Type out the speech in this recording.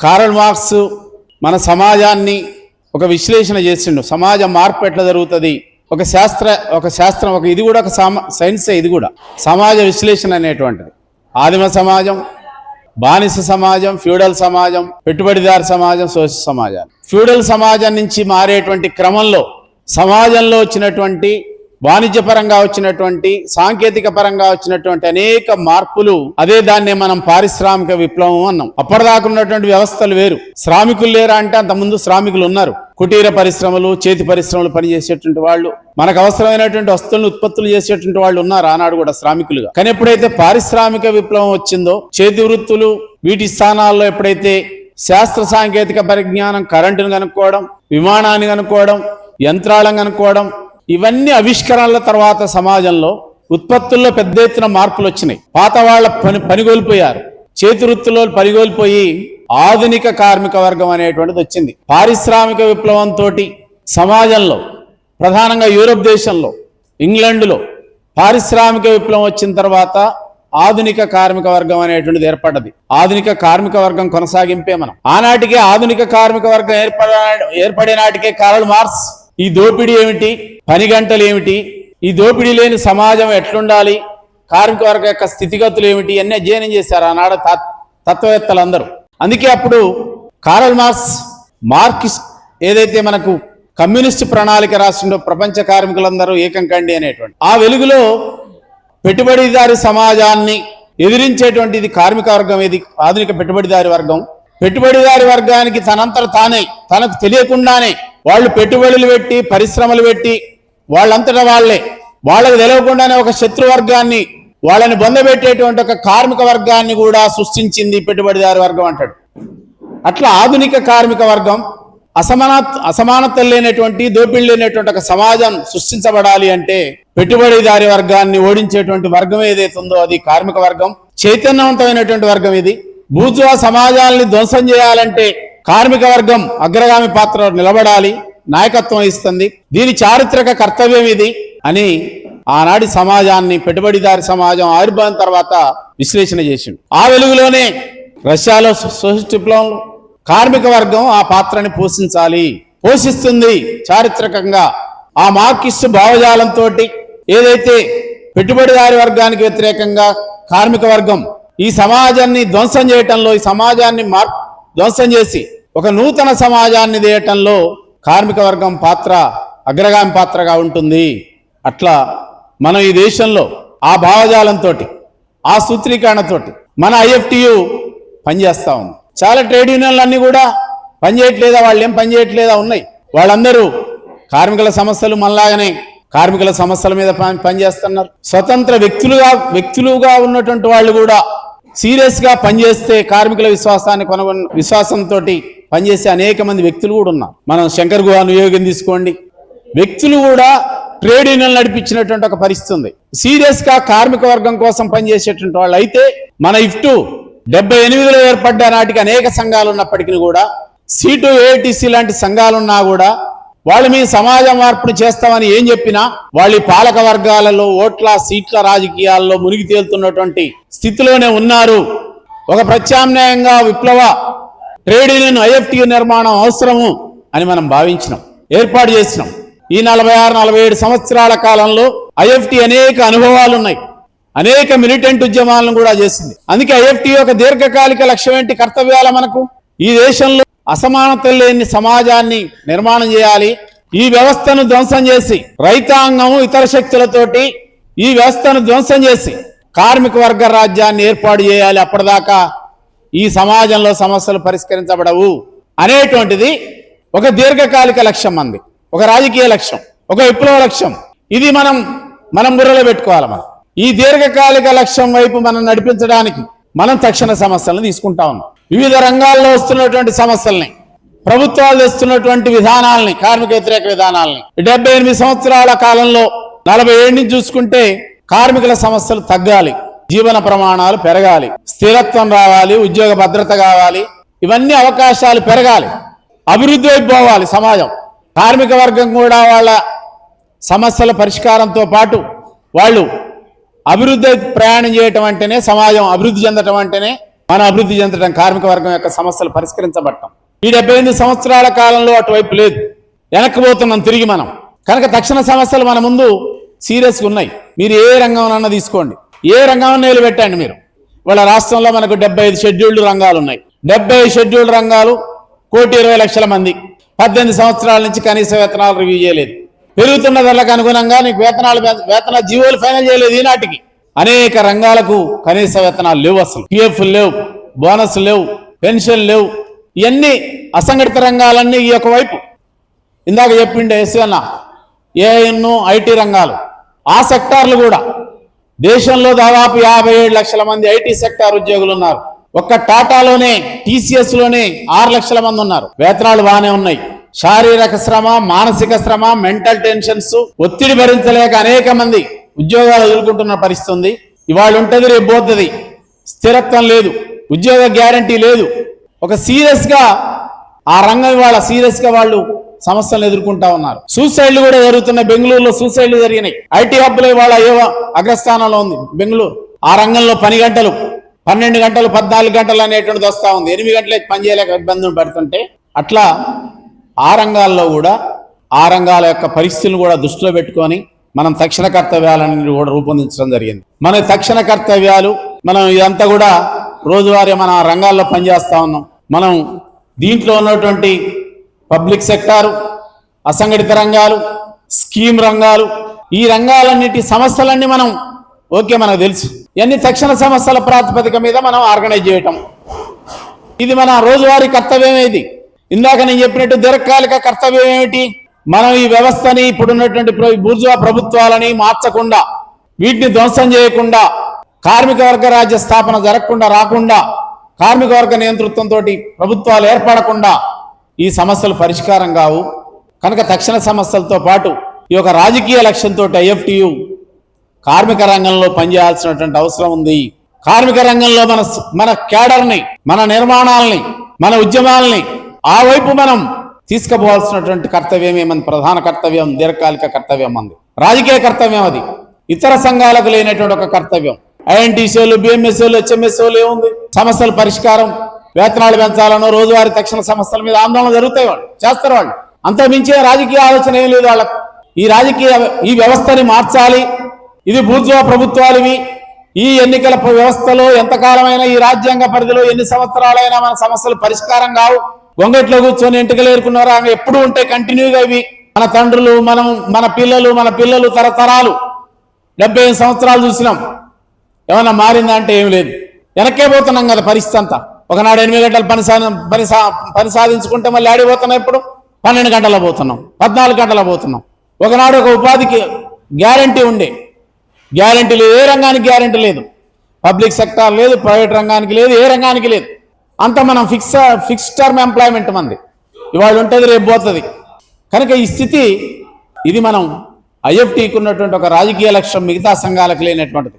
Karl marks మన సమాజాన్ని ఒక విశ్లేషణ చేసిండు. సమాజ మార్పు ఎట్లా జరుగుతుంది? ఒక శాస్త్ర ఒక శాస్త్రం ఒక ఇది కూడా ఒక సమా సైన్సే ఇది కూడా. సమాజ విశ్లేషణ అనేటువంటిది. ఆదిమ సమాజం బానిస సమాజం ఫ్యూడల్ సమాజం పెట్టుబడిదారు సమాజం సోషల్ సమాజం ఫ్యూడల్ సమాజం నుంచి మారేటువంటి క్రమంలో సమాజంలో వచ్చినటువంటి వాణిజ్యపరంగా వచ్చినటువంటి సాంకేతిక పరంగా వచ్చినటువంటి అనేక మార్పులు అదే దాన్నే మనం పారిశ్రామిక విప్లవం అన్నాం. అప్పటిదాకా ఉన్నటువంటి వ్యవస్థలు వేరు. శ్రామికులు లేరా అంటే అంత ముందు శ్రామికులు ఉన్నారు. కుటీర పరిశ్రమలు చేతి పరిశ్రమలు పనిచేసేటువంటి వాళ్ళు మనకు అవసరమైనటువంటి వస్తువులను ఉత్పత్తులు చేసేటువంటి వాళ్ళు ఉన్నారు? ఆనాడు కూడా శ్రామికులుగా. కానీ ఎప్పుడైతే పారిశ్రామిక విప్లవం వచ్చిందో చేతి వృత్తులు వీటి స్థానాల్లో ఎప్పుడైతే శాస్త్ర సాంకేతిక పరిజ్ఞానం కరెంటును కనుక్కోవడం విమానాన్ని కనుక్కోవడం యంత్రాలను కనుక్కోవడం ఇవన్నీ ఆవిష్కరణల తర్వాత సమాజంలో ఉత్పత్తుల్లో పెద్ద ఎత్తున మార్పులు వచ్చినాయి. పాత వాళ్ళ పని పనిగోల్పోయారు. చేతి వృత్తిలో పనిగోల్పోయి ఆధునిక కార్మిక వర్గం అనేటువంటిది వచ్చింది. పారిశ్రామిక విప్లవంతో సమాజంలో ప్రధానంగా యూరోప్ దేశంలో ఇంగ్లాండ్లో పారిశ్రామిక విప్లవం వచ్చిన తర్వాత ఆధునిక కార్మిక వర్గం అనేటువంటిది ఏర్పడ్డది. ఆధునిక కార్మిక వర్గం కొనసాగింపే మనం. ఆనాటికే ఆధునిక కార్మిక వర్గం ఏర్పడ ఏర్పడే నాటికే కారల్ మార్క్స్ ఈ దోపిడీ ఏమిటి? పని గంటలు ఏమిటి? ఈ దోపిడీ లేని సమాజం ఎట్లుండాలి? కార్మిక వర్గ యొక్క స్థితిగతులు ఏమిటి? అన్నీ అధ్యయనం చేశారు ఆనాడు తత్- తత్వవేత్తలందరూ. అందుకే అప్పుడు కారల్ మార్క్స్ మార్క్స్ ఏదైతే మనకు కమ్యూనిస్ట్ ప్రణాళిక రాసిండో ప్రపంచ కార్మికులందరూ ఏకం కండి అనేటువంటి ఆ వెలుగులో పెట్టుబడిదారి సమాజాన్ని ఎదిరించేటువంటి ఇది కార్మిక వర్గం ఇది ఆధునిక పెట్టుబడిదారి వర్గం. పెట్టుబడిదారి వర్గానికి తనంతట తానే తనకు తెలియకుండానే వాళ్ళు పెట్టుబడులు పెట్టి పరిశ్రమలు పెట్టి వాళ్ళంతటా వాళ్ళే. వాళ్ళకు తెలియకుండానే ఒక శత్రు వర్గాన్ని వాళ్ళని బొందబెట్టేటువంటి ఒక కార్మిక వర్గాన్ని కూడా సృష్టించింది పెట్టుబడిదారి వర్గం అంటాడు. అట్లా ఆధునిక కార్మిక వర్గం అసమాన అసమానతలు లేనటువంటి దోపిడి లేనటువంటి ఒక సమాజం సృష్టించబడాలి అంటే పెట్టుబడిదారి వర్గాన్ని ఓడించేటువంటి వర్గం ఏదైతే ఉందో అది కార్మిక వర్గం. చైతన్యవంతమైనటువంటి వర్గం ఇది. భూజ్వా సమాజాల్ని ధ్వంసం చేయాలంటే కార్మిక వర్గం అగ్రగామి పాత్ర నిలబడాలి నాయకత్వం ఇస్తుంది దీని చారిత్రక కర్తవ్యం ఇది అని ఆనాడి సమాజాన్ని పెట్టుబడిదారి సమాజం ఆవిర్భావం తర్వాత విశ్లేషణ చేసిండు ఆ వెలుగులోనే రష్యాలో సోషలిస్ట్ విప్లవంలో కార్మిక వర్గం ఆ పాత్రని పోషించాలి పోషిస్తుంది చారిత్రకంగా. ఆ మార్కిస్ట్ భావజాలంతో ఏదైతే పెట్టుబడిదారి వర్గానికి వ్యతిరేకంగా కార్మిక వర్గం ఈ సమాజాన్ని ధ్వంసం చేయటంలో ఈ సమాజాన్ని మార్పు ధ్వంసం చేసి ఒక నూతన సమాజాన్ని దేయటంలో కార్మిక వర్గం పాత్ర అగ్రగామి పాత్రగా ఉంటుంది. అట్లా మనం ఈ దేశంలో ఆ భావజాలంతో ఆ సూత్రీకరణతోటి మన ఐఎఫ్టియు పనిచేస్తూ ఉంది. చాలా ట్రేడ్ యూనియన్లు కూడా పనిచేయట్లేదా వాళ్ళు ఏం పనిచేయట్లేదా ఉన్నాయి. వాళ్ళందరూ కార్మికుల సమస్యలు మనలాగానే కార్మికుల సమస్యల మీద పని పనిచేస్తున్నారు. స్వతంత్ర వ్యక్తులుగా వ్యక్తులుగా ఉన్నటువంటి వాళ్ళు కూడా సీరియస్గా పనిచేస్తే కార్మికుల విశ్వాసాన్ని కొన విశ్వాసంతో పనిచేసే అనేక మంది వ్యక్తులు కూడా ఉన్నారు. మనం శంకర్ గుహ నియోగం తీసుకోండి. వ్యక్తులు కూడా ట్రేడ్ యూనియన్ నడిపించినటువంటి ఒక పరిస్థితి ఉంది. సీరియస్గా కార్మిక వర్గం కోసం పనిచేసేటువంటి వాళ్ళు అయితే మన ఇఫ్టు డెబ్బై ఎనిమిదిలో ఏర్పడ్డ నాటికి అనేక సంఘాలు ఉన్నప్పటికీ కూడా సీటు ఏటీసీ లాంటి సంఘాలున్నా కూడా వాళ్ళు మీ సమాజ మార్పును చేస్తామని ఏం చెప్పినా వాళ్ళు పాలక వర్గాలలో ఓట్ల సీట్ల రాజకీయాల్లో మునిగి తేలుతున్నటువంటి స్థితిలోనే ఉన్నారు. ఒక ప్రత్యామ్నాయంగా విప్లవ ట్రేడ్ యూనియన్ ఐఎఫ్టి నిర్మాణం అవసరము అని మనం భావించినాం ఏర్పాటు చేసినాం. ఈ నలభై ఆరు నలభై ఏడు సంవత్సరాల కాలంలో ఐఎఫ్టి అనేక అనుభవాలు ఉన్నాయి అనేక మిలిటెంట్ ఉద్యమాలను కూడా చేసింది. అందుకే ఐఎఫ్టి యొక్క దీర్ఘకాలిక లక్ష్యం ఏంటి? కర్తవ్యాల మనకు. ఈ దేశంలో అసమానత లేని సమాజాన్ని నిర్మాణం చేయాలి. ఈ వ్యవస్థను ధ్వంసం చేసి రైతాంగం ఇతర శక్తులతోటి ఈ వ్యవస్థను ధ్వంసం చేసి కార్మిక వర్గ రాజ్యాన్ని ఏర్పాటు చేయాలి. అప్పటిదాకా ఈ సమాజంలో సమస్యలు పరిష్కరించబడవు. అనేటువంటిది ఒక దీర్ఘకాలిక లక్ష్యం మంది ఒక రాజకీయ లక్ష్యం. ఒక విప్లవ లక్ష్యం. ఇది మనం మనం బుర్రలో పెట్టుకోవాలి మనం. ఈ దీర్ఘకాలిక లక్ష్యం వైపు మనం నడిపించడానికి మనం తక్షణ సమస్యలను తీసుకుంటా ఉన్నాం. వివిధ రంగాల్లో వస్తున్నటువంటి సమస్యల్ని ప్రభుత్వాలు తెస్తున్నటువంటి విధానాల్ని కార్మిక వ్యతిరేక విధానాల్ని డెబ్బై ఎనిమిది సంవత్సరాల కాలంలో నలభై ఏడు నుంచి చూసుకుంటే కార్మికుల సమస్యలు తగ్గాలి జీవన ప్రమాణాలు పెరగాలి స్థిరత్వం రావాలి ఉద్యోగ భద్రత కావాలి ఇవన్నీ అవకాశాలు పెరగాలి అభివృద్ధి వైపు పోవాలి సమాజం. కార్మిక వర్గం కూడా వాళ్ళ సమస్యల పరిష్కారంతో పాటు వాళ్ళు అభివృద్ధి ప్రయాణం చేయటం అంటేనే సమాజం అభివృద్ధి చెందటం అంటేనే మన అభివృద్ధి చెందటం కార్మిక వర్గం యొక్క సమస్యలు పరిష్కరించబడటం. ఈ డెబ్బై ఎనిమిది సంవత్సరాల కాలంలో అటువైపు లేదు. వెనక్కిపోతున్నాం తిరిగి మనం. కనుక తక్షణ సమస్యలు మన ముందు సీరియస్గా ఉన్నాయి. మీరు ఏ రంగంనన్నా తీసుకోండి. ఏ రంగం పెట్టండి మీరు. వాళ్ళ రాష్ట్రంలో మనకు డెబ్బై ఐదు షెడ్యూల్డ్ రంగాలు ఉన్నాయి. డెబ్బై షెడ్యూల్డ్ రంగాలు కోటి ఇరవై లక్షల మంది. పద్దెనిమిది సంవత్సరాల నుంచి కనీస వేతనాలు రివ్యూ చేయలేదు. పెరుగుతున్న ధరలకు అనుగుణంగా నీకు వేతనాలు వేతన జీవోలు ఫైనల్ చేయలేదు ఈనాటికి. అనేక రంగాలకు కనీస వేతనాలు లేవు అసలు. పిఎఫ్ లేవు బోనస్ లేవు పెన్షన్ లేవు ఇవన్నీ అసంఘటిత రంగాలన్నీ ఈ యొక్క వైపు. ఇందాక చెప్పిండే ఎస్సీ అన్న ఏఎన్ను ఐటీ రంగాలు ఆ సెక్టార్లు కూడా. దేశంలో దాదాపు యాభై ఏడు లక్షల మంది ఐటీ సెక్టార్ ఉద్యోగులు ఉన్నారు ఒక్క టాటాలోనే టీసీఎస్లోనే ఆరు లక్షల మంది ఉన్నారు. వేతనాలు బాగానే ఉన్నాయి. శారీరక శ్రమ మానసిక శ్రమ మెంటల్ టెన్షన్స్ ఒత్తిడి భరించలేక అనేక మంది ఉద్యోగాలు ఎదుర్కొంటున్న పరిస్థితి ఉంది. ఇవాళ ఉంటుంది రేపు పోతుంది. స్థిరత్వం లేదు. ఉద్యోగ గ్యారంటీ లేదు. ఒక సీరియస్గా ఆ రంగం ఇవాళ సీరియస్గా వాళ్ళు సమస్యలను ఎదుర్కొంటా ఉన్నారు. సూసైడ్లు కూడా జరుగుతున్నాయి బెంగళూరులో సూసైడ్లు జరిగినాయి. ఐటీ హబ్లో ఇవాళ ఏవో అగ్రస్థానంలో ఉంది. బెంగళూరు. ఆ రంగంలో పని గంటలు పన్నెండు గంటలు పద్నాలుగు గంటలు అనేటువంటిది వస్తూ ఉంది. ఎనిమిది గంటలకి పనిచేయలేక ఇబ్బందులు పడుతుంటే అట్లా ఆ రంగాల్లో కూడా ఆ రంగాల యొక్క పరిస్థితులను కూడా దృష్టిలో పెట్టుకొని మనం తక్షణ కర్తవ్యాలని కూడా రూపొందించడం జరిగింది. మన తక్షణ కర్తవ్యాలు మనం ఇదంతా కూడా రోజువారీ మన రంగాల్లో పనిచేస్తూ ఉన్నాం. మనం దీంట్లో ఉన్నటువంటి పబ్లిక్ సెక్టారు అసంఘటిత రంగాలు స్కీమ్ రంగాలు ఈ రంగాలన్నిటి సమస్యలన్నీ మనం ఓకే మనకు తెలుసు. ఇవన్నీ తక్షణ సమస్యల ప్రాతిపదిక మీద మనం ఆర్గనైజ్ చేయటం. ఇది మన రోజువారీ కర్తవ్యం ఇది. ఇందాక నేను చెప్పినట్టు దీర్ఘకాలిక కర్తవ్యం ఏమిటి? మనం ఈ వ్యవస్థని ఇప్పుడున్నటువంటి ప్ర- బూర్జువా ప్రభుత్వాలని మార్చకుండా వీటిని ధ్వంసం చేయకుండా కార్మిక వర్గ రాజ్య స్థాపన జరగకుండా రాకుండా కార్మిక వర్గ నియంతృత్వంతో ప్రభుత్వాలు ఏర్పడకుండా ఈ సమస్యలు పరిష్కారం కావు. కనుక తక్షణ సమస్యలతో పాటు ఈ యొక్క రాజకీయ లక్ష్యంతో ఐఎఫ్టియు కార్మిక రంగంలో పనిచేయాల్సినటువంటి అవసరం ఉంది. కార్మిక రంగంలో మన మన కేడర్ని మన నిర్మాణాలని మన ఉద్యమాలని ఆ వైపు మనం తీసుకుపోవాల్సినటువంటి కర్తవ్యం ఏమంది? ప్రధాన కర్తవ్యం దీర్ఘకాలిక కర్తవ్యం అంది. రాజకీయ కర్తవ్యం అది. ఇతర సంఘాలకు లేనటువంటి ఒక కర్తవ్యం. ఐఎన్టీసీలు బిఎంఎస్ఓలు హెచ్ఎంఎస్ఓలు ఏముంది? సమస్యల పరిష్కారం వేతనాలు పెంచాలనో రోజువారీ తక్షణ సమస్యల మీద ఆందోళన జరుగుతాయి వాళ్ళు చేస్తారు వాళ్ళు. అంత మించిన రాజకీయ ఆలోచన ఏం లేదు వాళ్ళకు. ఈ రాజకీయ ఈ వ్యవస్థని మార్చాలి. ఇది బూర్జువా ప్రభుత్వాలువి. ఈ ఎన్నికల వ్యవస్థలో ఎంతకాలమైనా ఈ రాజ్యాంగ పరిధిలో ఎన్ని సంవత్సరాలైనా మన సమస్యలు పరిష్కారం కావు. గొంగట్లో కూర్చొని ఎంటికలు ఏరుకున్నారు? ఆమె ఎప్పుడు ఉంటే కంటిన్యూగా ఇవి. మన తండ్రులు మనం మన పిల్లలు మన పిల్లలు తరతరాలు. డెబ్బై ఐదు సంవత్సరాలు చూసినాం. ఏమన్నా మారిందా అంటే ఏం లేదు. వెనక్కే పోతున్నాం కదా పరిస్థితి అంతా. ఒకనాడు ఎనిమిది గంటలు పని సా పని సా పని సాధించుకుంటే మళ్ళీ ఆడిపోతున్నాం ఇప్పుడు పన్నెండు గంటల పోతున్నాం. పద్నాలుగు గంటల పోతున్నాం. ఒకనాడు ఒక ఉపాధికి గ్యారంటీ ఉండే. గ్యారంటీ లేదు. ఏ రంగానికి గ్యారంటీ లేదు. పబ్లిక్ సెక్టార్ లేదు ప్రైవేట్ రంగానికి లేదు ఏ రంగానికి లేదు. అంత మనం ఫిక్స్ ఫిక్స్ టర్మ్ ఎంప్లాయ్మెంట్ మంది. ఇవాళ ఉంటుంది రేపు పోతుంది. కనుక ఈ స్థితి ఇది మనం ఐఎఫ్టీకి ఉన్నటువంటి ఒక రాజకీయ లక్ష్యం మిగతా సంఘాలకు లేనటువంటిది.